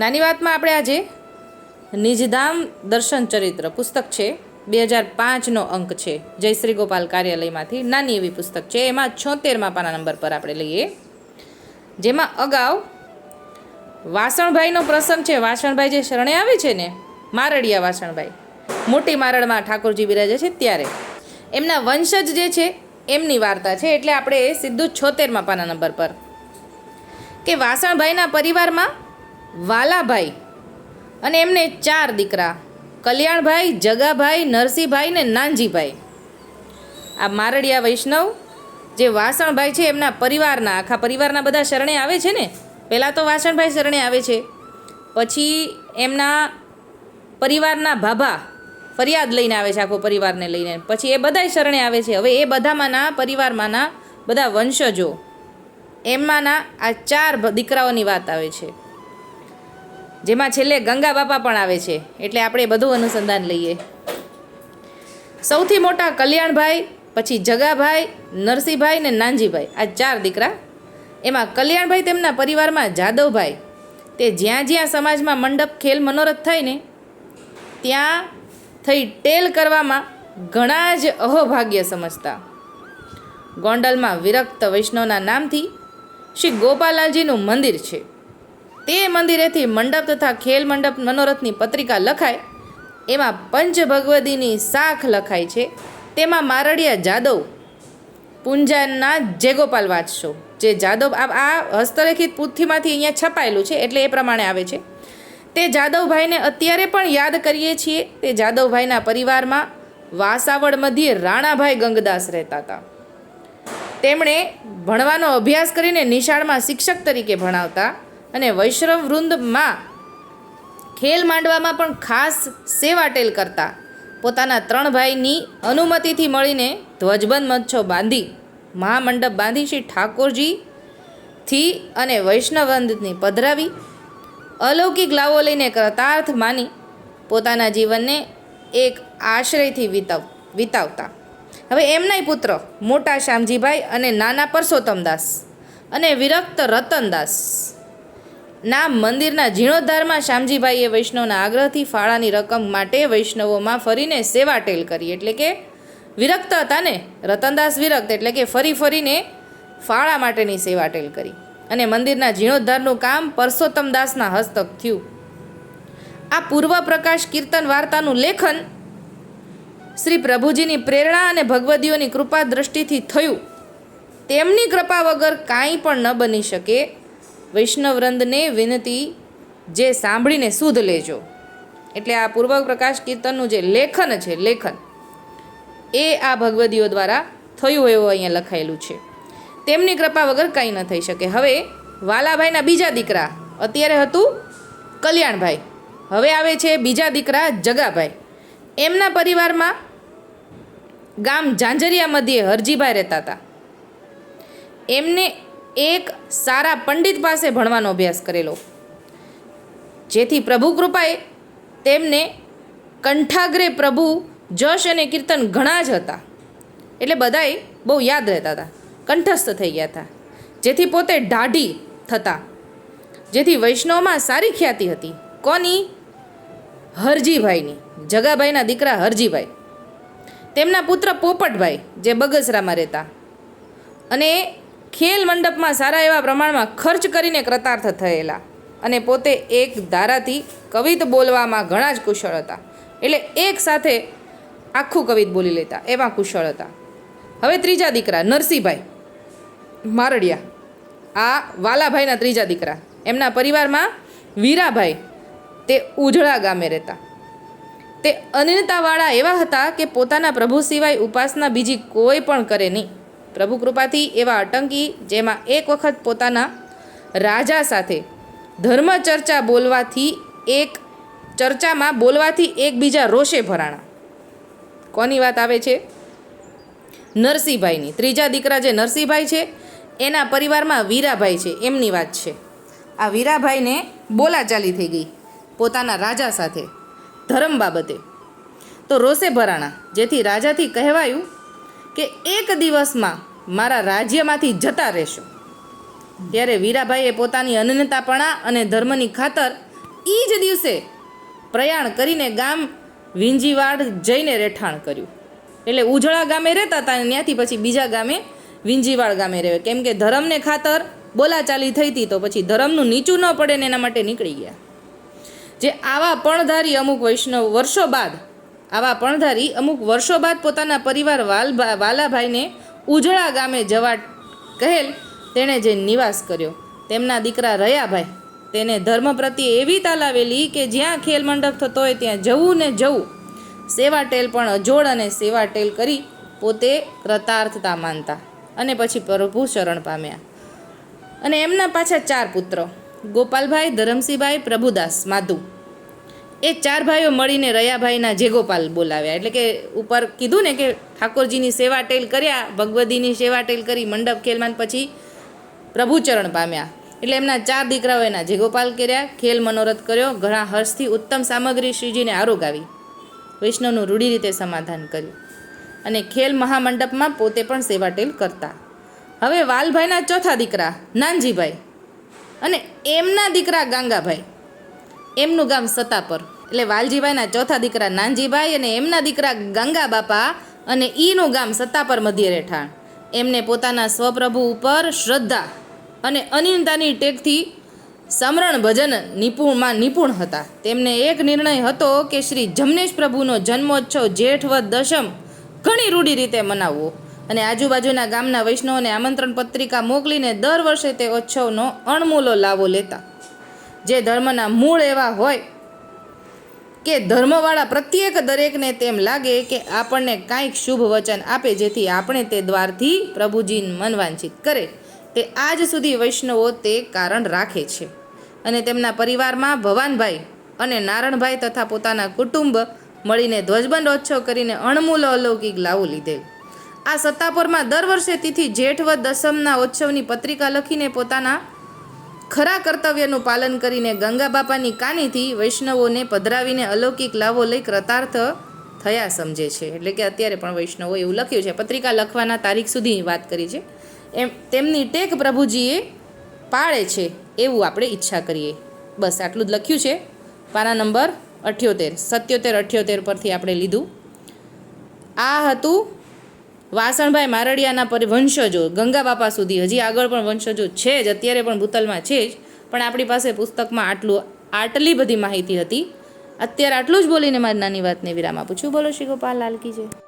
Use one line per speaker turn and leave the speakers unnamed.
નાની વાતમાં આપણે આજે નિજધામ દર્શન ચરિત્ર પુસ્તક છે. બે હજાર પાંચનો અંક છે. જયશ્રી ગોપાલ કાર્યાલયમાંથી નાની એવી પુસ્તક છે. એમાં છોતેરમાં પાના નંબર પર આપણે લઈએ. જેમાં અગાઉ વાસણભાઈનો પ્રસંગ છે. વાસણભાઈ જે શરણે આવે છે ને, મારડિયા વાસણભાઈ, મોટી મારડમાં ઠાકોરજી બિરાજે છે ત્યારે. એમના વંશજ જે છે, એમની વાર્તા છે. એટલે આપણે એ સીધું છોતેરમાં પાના નંબર પર. કે વાસણભાઈના પરિવારમાં વાલાભાઈ અને એમને ચાર દીકરા, કલ્યાણભાઈ, જગાભાઈ, નરસિંહભાઈ ને નાનજીભાઈ. આ મારડિયા વૈષ્ણવ જે વાસણભાઈ છે, એમના પરિવારના, આખા પરિવારના બધા શરણે આવે છે ને? પહેલાં તો વાસણભાઈ શરણે આવે છે. પછી એમના પરિવારના ભાભા ફરિયાદ લઈને આવે છે, આખો પરિવારને લઈને. પછી એ બધાય શરણે આવે છે. હવે એ બધામાંના પરિવારમાંના બધા વંશજો. એમાંના આ ચાર દીકરાઓની વાત આવે છે. જેમાં છેલ્લે ગંગા બાપા પણ આવે છે. એટલે આપણે બધું અનુસંધાન લઈએ. સૌથી મોટા કલ્યાણભાઈ, પછી જગાભાઈ, નરસિંહભાઈ ને નાનજીભાઈ. આ ચાર દીકરા. એમાં કલ્યાણભાઈ તેમના પરિવારમાં જાદવભાઈ. તે જ્યાં જ્યાં સમાજમાં મંડપ, ખેલ, મનોરથ થાય ને, ત્યાં થઈ ટેલ કરવામાં ઘણા જ અહોભાગ્ય સમજતા. ગોંડલમાં વિરક્ત વૈષ્ણવના નામથી શ્રી ગોપાલાલજીનું મંદિર છે. તે મંદિરેથી મંડપ તથા ખેલ મંડપ મનોરથની પત્રિકા લખાય. એમાં પંચ ભગવદીની શાખ લખાય છે. તેમાં મારડિયા જાદવ પુંજાના જેગોપાલ વાંચશો, જે જાદવ આ હસ્તલેખિત પુથ્થીમાંથી અહીંયા છપાયેલું છે એટલે એ પ્રમાણે આવે છે. તે જાદવભાઈને અત્યારે પણ યાદ કરીએ છીએ. તે જાદવભાઈના પરિવારમાં વાસાવડ મધ્યે રાણાભાઈ ગંગદાસ રહેતા હતા. તેમણે ભણવાનો અભ્યાસ કરીને નિશાળમાં શિક્ષક તરીકે ભણાવતા અને વૈષ્ણવ વૃંદમાં ખેલ માંડવામાં પણ ખાસ સેવાટેલ કરતા. પોતાના ત્રણ ભાઈની અનુમતિથી મળીને ધ્વજબંધ મચ્છો બાંધી, મહામંડપ બાંધી શ્રી ઠાકોરજીથી અને વૈષ્ણવંદને પધરાવી, અલૌકિક લાવો લઈને કૃતાર્થ માની પોતાના જીવનને એક આશ્રયથી વિતાવ, વિતાવતા. હવે એમનાય પુત્ર મોટા શ્યામજીભાઈ અને નાના પરસોત્તમદાસ અને વિરક્ત રતનદાસ. ના મંદિરના જીર્ણોદ્ધારમાં શ્યામજીભાઈએ વૈષ્ણવના આગ્રહથી ફાળાની રકમ માટે વૈષ્ણવોમાં ફરીને સેવાટેલ કરી. એટલે કે વિરક્ત હતા ને? રતનદાસ વિરક્ત, એટલે કે ફરી ફરીને ફાળા માટેની સેવાટેલ કરી. અને મંદિરના જીર્ણોદ્ધારનું કામ પરસોત્તમદાસના હસ્તક થયું. આ પૂર્વ પ્રકાશ કીર્તન વાર્તાનું લેખન શ્રી પ્રભુજીની પ્રેરણા અને ભગવદીઓની કૃપા દ્રષ્ટિથી થયું. તેમની કૃપા વગર કાંઈ પણ ન બની શકે વૈષ્ણવવૃંદને વિનંતી જે સાંભળીને સુધ લેજો. એટલે આ પૂર્વ પ્રકાશ કીર્તનનું જે લેખન છે, લેખન, એ આ ભગવદીઓ દ્વારા થયું એવું અહીંયા લખાયેલું છે. તેમની કૃપા વગર કંઈ ન થઈ શકે. હવે વાલાભાઈના બીજા દીકરા, અત્યારે હતું કલ્યાણભાઈ. હવે આવે છે બીજા દીકરા જગાભાઈ. એમના પરિવારમાં ગામ ઝાંઝરિયા મધ્યે હરજીભાઈ રહેતા હતા. એમને એક સારા પંડિત પાસે ભણવાનો અભ્યાસ કરેલો. જેથી પ્રભુ કૃપાએ તેમને કંઠાગ્રે પ્રભુ જશ અને કીર્તન ઘણા જ હતા. એટલે બધાએ બહુ યાદ રહેતા હતા. કંઠસ્થ થઈ ગયા હતા. જેથી પોતે ઢાઢી થતા. જેથી વૈષ્ણવમાં સારી ખ્યાતિ હતી. કોની? હરજીભાઈની. જગાભાઈના દીકરા હરજીભાઈ. તેમના પુત્ર પોપટભાઈ, જે બગસરામાં રહેતા. અને ખેલ મંડપમાં સારા એવા પ્રમાણમાં ખર્ચ કરીને કૃતાર્થ થયેલા અને પોતે એક ધારાથી કવિત બોલવામાં ઘણા જ કુશળ હતા. એટલે એક સાથે આખું કવિત બોલી લેતા, એવા કુશળ હતા. હવે ત્રીજા દીકરા, નરસિંહભાઈ. મારડિયા. આ વાલાભાઈના ત્રીજા દીકરા. એમના પરિવારમાં વીરાભાઈ, તે ઉજળા ગામે રહેતા. તે અનિલતાવાળા એવા હતા કે પોતાના પ્રભુ સિવાય ઉપાસના બીજી કોઈ પણ કરે નહીં. પ્રભુ કૃપાથી એવા અટંકી જેમાં એક વખત પોતાના રાજા સાથે ધર્મ ચર્ચા બોલવાથી એક, ચર્ચામાં બોલવાથી એકબીજા રોષે ભરાણા. કોની વાત આવે છે? નરસિંહભાઈની. ત્રીજા દીકરા જે નરસિંહભાઈ છે, એના પરિવારમાં વીરાભાઈ છે. એમની વાત છે. આ વીરાભાઈને બોલાચાલી થઈ ગઈ પોતાના રાજા સાથે ધર્મ બાબતે. તો રોષે ભરાણા, જેથી રાજાથી કહેવાયું કે એક દિવસમાં મારા રાજ્યમાંથી જતા રહેશો. ત્યારે વીરાભાઈએ પોતાની અનન્યતાપણા અને ધર્મની ખાતર એ જ દિવસે પ્રયાણ કરીને ગામ વિંજીવાડ જઈને રહેઠાણ કર્યું. એટલે ઉજળા ગામે રહેતા હતા અને ત્યાંથી પછી બીજા ગામે વિંજીવાડ ગામે રહે. કેમ કે ધર્મને ખાતર બોલાચાલી થઈ હતી તો પછી ધર્મનું નીચું ન પડે ને એના માટે નીકળી ગયા. જે આવા પણધારી અમુક વૈષ્ણવ વર્ષો બાદ આવા પણધારી અમુક વર્ષો બાદ પોતાના પરિવાર વાલ વાલાભાઈને ઉજળા ગામે જવા કહેલ તેણે જે નિવાસ કર્યો. તેમના દીકરા રયાભાઈ તેને ધર્મ પ્રત્યે એવી તાલાવેલી કે જ્યાં ખેલ મંડપ થતો હોય ત્યાં જવું ને જવું. સેવા ટેલ પણ અજોડ અને સેવા ટેલ કરી પોતે કૃતાર્થતા માનતા અને પછી પ્રભુ શરણ પામ્યા. અને એમના પાછા ચાર પુત્રો, ગોપાલભાઈ, ધરમસિંહભાઈ, પ્રભુદાસ, માધુ. એ ચાર ભાઈઓ મળીને રયાભાઈના જેગોપાલ બોલાવ્યા. એટલે કે ઉપર કીધું ને કે ઠાકોરજીની સેવા ટેલ કર્યા, ભગવદીની સેવા ટેલ કરી, મંડપ ખેલમાન પછી પ્રભુચરણ પામ્યા. એટલે એમના ચાર દીકરાઓ એના જેગોપાલ કર્યા, ખેલ મનોરથ કર્યો, ઘણા હર્ષથી ઉત્તમ સામગ્રી શ્રીજીને આરોગાવી વૈષ્ણવનું રૂઢી રીતે સમાધાન કર્યું. અને ખેલ મહામંડપમાં પોતે પણ સેવા ટેલ કરતા. હવે વાલભાઈના ચોથા દીકરા, નાનજીભાઈ. અને એમના દીકરા ગાંગાભાઈ. એમનું ગામ સતાપર એટલે વાલજીભાઈના ચોથા દીકરા નાનજીભાઈ અને એમના દીકરા ગંગા બાપા અને ઈનું ગામ સત્તાપર મધ્ય રહેઠાણ. એમને પોતાના સ્વપ્રભુ ઉપર શ્રદ્ધા અને અનિંતાની ટેકથી સમરણ ભજન નિપુણમાં નિપુણ હતા. તેમને એક નિર્ણય હતો કે શ્રી જમનેશ પ્રભુનો જન્મોત્સવ જેઠવદ દશમ ઘણી રૂઢી રીતે મનાવવો અને આજુબાજુના ગામના વૈષ્ણવોને આમંત્રણ પત્રિકા મોકલીને દર વર્ષે તે ઉત્સવનો અણમૂલો લાવો લેતા. જે ધર્મના મૂળ એવા હોય કે ધર્મવાળા પ્રત્યેક દરેકને તેમ લાગે કે આપણને કાંઈક શુભ વચન આપે જેથી આપણે તે દ્વારથી પ્રભુજીને મનવાંછિત કરે. તે આજ સુધી વૈષ્ણવો તે કારણ રાખે છે. અને તેમના પરિવારમાં ભવાનભાઈ અને નારણભાઈ તથા પોતાના કુટુંબ મળીને ધ્વજબંધોત્સવ કરીને અણમૂલ અલૌકિક લાવો લીધે આ સત્તાપુરમાં દર વર્ષે તિથિ જેઠવદ દસમના ઉત્સવની પત્રિકા લખીને પોતાના ખરા કર્તવ્યનું પાલન કરીને ગંગા બાપાની કાનીથી વૈષ્ણવોને પધરાવીને અલૌકિક લાવો લઈ કૃતાર્થ થયા સમજે છે. એટલે કે અત્યારે પણ વૈષ્ણવો એવું લખ્યું છે. પત્રિકા લખવાના તારીખ સુધીની વાત કરી છે. એમ, તેમની ટેક પ્રભુજીએ પાળે છે એવું આપણે ઈચ્છા કરીએ. બસ આટલું જ લખ્યું છે. પાના નંબર અઠ્યોતેર, સત્યોતેર, અઠ્યોતેર પરથી આપણે લીધું. આ હતું વાસણભાઈ મારડિયાના પર વંશજો, ગંગા બાપા સુધી. હજી આગળ પણ વંશજો છે જ, અત્યારે પણ ભૂતલમાં છે જ. પણ આપણી પાસે પુસ્તકમાં આટલું, આટલી બધી માહિતી હતી. અત્યારે આટલું જ બોલીને મારી નાની વાતને વિરામ આપું છું. બોલો શ્રી ગોપાલ લાલ કી જય.